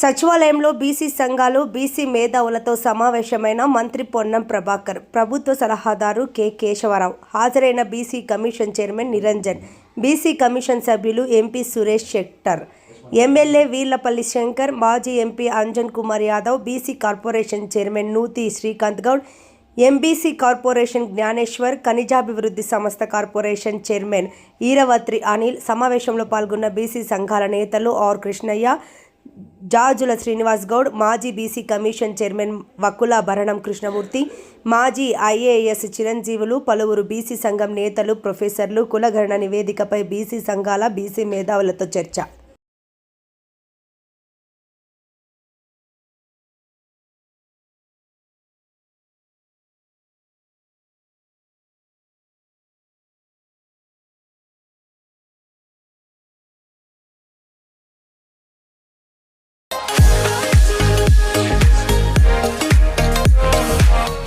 సచివాలయంలో బీసీ సంఘాలు బీసీ మేధావులతో సమావేశమైన మంత్రి పొన్నం ప్రభాకర్ ప్రభుత్వ సలహాదారు కె కేశవరావు హాజరైన BC commission chairman Niranjan BC commission సభ్యులు ఎంపీ సురేష్ శెట్టర్ ఎమ్మెల్యే వీర్లపల్లి శంకర్ మాజీ MP Anjan Kumar Yadav BC corporation chairman Nuthi Srikanth Goud MBC corporation Gnaneshwar ఖనిజాభివృద్ధి సంస్థ కార్పొరేషన్ చైర్మన్ ఈరవత్రి అనిల్ సమావేశంలో పాల్గొన్న బీసీ సంఘాల నేతలు ఆర్ కృష్ణయ్య జాజుల శ్రీనివాస్ గౌడ్ మాజీ BC commission chairman Vakula Bharanam Krishnamurthy మాజీ IAS చిరంజీవులు పలువురు బీసీ సంఘం నేతలు ప్రొఫెసర్లు కులగణన నివేదికపై బీసీ సంఘాల బీసీ మేధావులతో చర్చ.